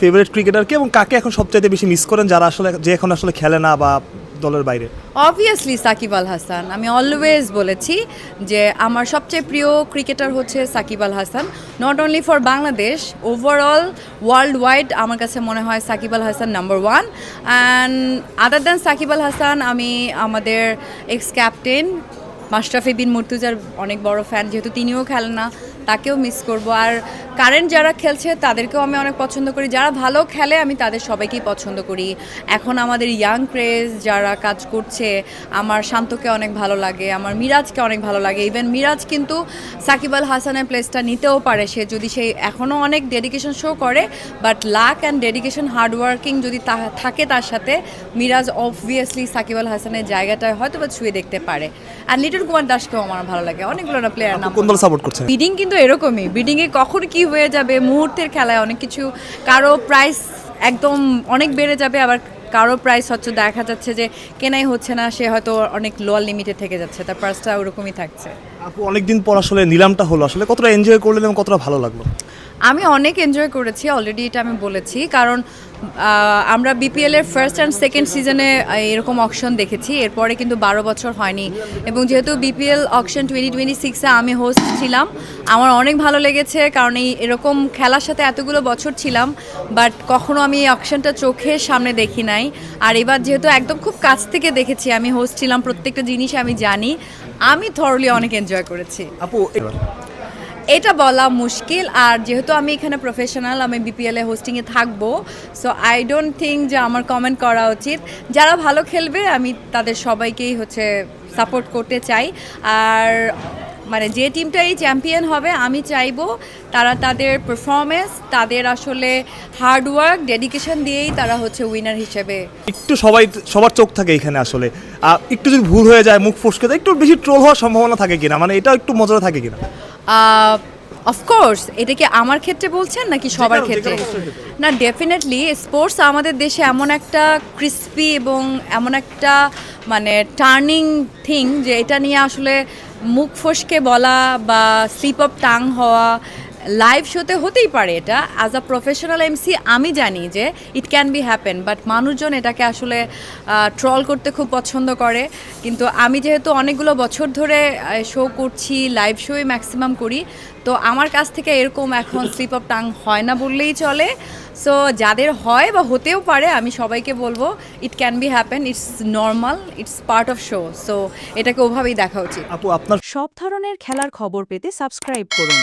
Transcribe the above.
Favourite ক্রিকেটারকে এবং কাকে এখন সবচাইতে বেশি মিস করেন যারা আসলে, যে এখন আসলে খেলে না বা দলের বাইরে? অবভিয়াসলি সাকিব আল হাসান। আমি অলওয়েজ বলেছি যে আমার সবচেয়ে প্রিয় ক্রিকেটার হচ্ছে Shakib Al Hasan. Not only for Bangladesh overall worldwide আমার কাছে মনে হয় Shakib Al Hasan number one and other than Shakib Al Hasan, আমি আমাদের এক্স ক্যাপ্টেন মাশরাফি বিন মুর্তুজার অনেক বড় ফ্যান যেহেতু তিনিও খেলেন না। তাকেও মিস করব। আর কারেন্ট যারা খেলছে তাদেরকেও আমি অনেক পছন্দ করি। যারা ভালো খেলে আমি তাদের সবাইকেই পছন্দ করি। এখন আমাদের ইয়াং ক্রেজ যারা কাজ করছে আমার শান্তকে অনেক ভালো লাগে আমার মিরাজকে অনেক ভালো লাগে। ইভেন মিরাজ কিন্তু সাকিব আল হাসানের প্লেসটা নিতেও পারে। সে যদি সে এখনও অনেক ডেডিকেশন শো করে but luck and dedication hardworking যদি তা- থাকে তার সাথে মিরাজ অবভিয়াসলি সাকিব আল হাসানের জায়গাটায় হয়তো বা ছুঁয়ে দেখতে পারে। আর লিটন কুমার দাসকেও আমার ভালো লাগে। অনেকগুলো প্লেয়ার নাম কোন দল সাপোর্ট করছেন? বিডিং কিন্তু এরকমই। বিডিংয়ে কখন কি হয়ে যাবে মুহূর্তের খেলায় অনেক কিছু কারও প্রাইস একদম অনেক বেড়ে যাবে আবার কারও প্রাইস হচ্ছে দেখা যাচ্ছে যে কেনাই হচ্ছে না সে হয়তো অনেক লোয়ার লিমিটে থেকে যাচ্ছে তার প্রাইসটা ওরকমই থাকছে। আপু অনেকদিন পর আসলে নিলামটা হলো আসলে কতটা এনজয় করলেন এবং কতটা ভালো লাগল? আমি অনেক এনজয় করেছি অলরেডি এটা আমি বলেছি কারণ আমরা বিপিএল এর ফার্স্ট অ্যান্ড সেকেন্ড সিজনে এরকম অকশন দেখেছি। এরপরে কিন্তু বারো বছর হয়নি। এবং যেহেতু বিপিএল অকশন টোয়েন্টি টোয়েন্টি সিক্সে আমি হোস্ট ছিলাম, আমার অনেক ভালো লেগেছে, কারণ এই এরকম খেলার সাথে এতগুলো বছর ছিলাম বাট কখনো আমি এই অকশনটা চোখের সামনে দেখি নাই। আর এবার যেহেতু একদম খুব কাছ থেকে দেখেছি, আমি হোস্ট ছিলাম, প্রত্যেকটা জিনিস আমি জানি। আমি থরলি অনেক এনজয় করেছি। আপু এটা বলা মুশকিল, আর যেহেতু আমি এখানে প্রফেশনাল আমি বিপিএল হোস্টিংয়ে থাকব সো আই ডোন্ট থিঙ্ক যে আমার কমেন্ট করা উচিত। যারা ভালো খেলবে, আমি তাদের সবাইকেই হচ্ছে সাপোর্ট করতে চাই। আর মানে যে টিমটাই চ্যাম্পিয়ন হবে, আমি চাইব তারা তাদের পারফরমেন্স তাদের আসলে হার্ডওয়ার্ক ডেডিকেশন দিয়েই তারা হচ্ছে উইনার হিসেবে একটু সবাই, সবার চোখ থাকে এখানে আসলে। একটু যদি ভুল হয়ে যায়, মুখ ফসকে যায়, একটু বেশি ট্রোল হওয়ার সম্ভাবনা থাকে কিনা? মানে এটা একটু মজা থাকে কিনা? অফকোর্স এটা কি আমার ক্ষেত্রে বলছেন নাকি সবার ক্ষেত্রে। না ডেফিনেটলি স্পোর্টস আমাদের দেশে এমন একটা ক্রিস্পি এবং এমন একটা মানে টার্নিং থিং যে এটা নিয়ে আসলে মুখ ফসকে বলা বা স্লিপ অফ টাং হওয়া লাইভ শোতে হতেই পারে এটা। অ্যাজ আ প্রফেশনাল এমসি আমি জানি যে it can be happen but মানুষজন এটাকে আসলে ট্রল করতে খুব পছন্দ করে। কিন্তু আমি যেহেতু অনেকগুলো বছর ধরে শো করছি লাইভ শোই ম্যাক্সিমাম করি তো আমার কাছ থেকে এরকম এখন স্লিপ অফ টাং হয় না বললেই চলে। সো যাদের হয় বা হতেও পারে আমি সবাইকে বলব it can be happen it's normal it's part of show so এটাকে ওভাবেই দেখা উচিত। আপু আপনার সব ধরনের খেলার খবর পেতে সাবস্ক্রাইব করুন।